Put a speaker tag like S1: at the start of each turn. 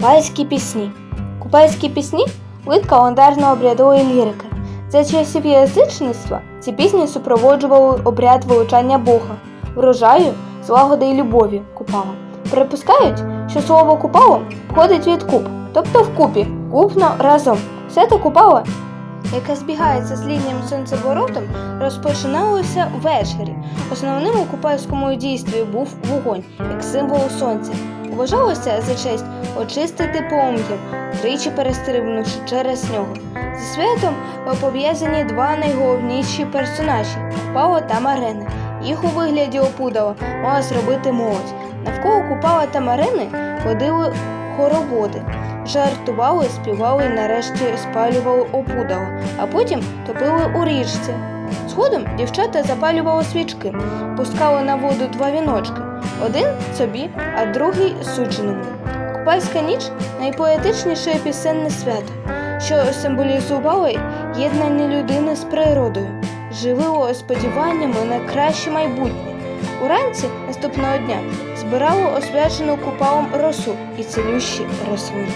S1: Купальські пісні. Купальські пісні вид календарно-обрядової лірики. За часів язичництва ці пісні супроводжували обряд вилучання Бога, врожаю, злагоди і любові купала. Припускають, що слово купало входить від куп, тобто вкупі, купно разом. Все Свято купало, яке збігається з літнім сонцеворотом, розпочиналося ввечері. Основним у купальському дійстві був вогонь, як символ сонця. Вважалося за честь очистити полум'ям, тричі перестрибнувши через нього. Зі святом пов'язані два найголовніші персонажі Купало та Марина. Їх у вигляді опудала мала зробити молодь. Навколо Купала та Марини ходили хороводи, жартували, співали і нарешті спалювали опудало, а потім топили у річці. Згодом дівчата запалювали свічки, пускали на воду два віночки, один собі, а другий судженому. Купальська ніч найпоетичніше пісенне свято, що символізувало єднання людини з природою, живило сподіваннями на краще майбутнє. Уранці наступного дня збирало освячену купалом росу і цілющі рослини.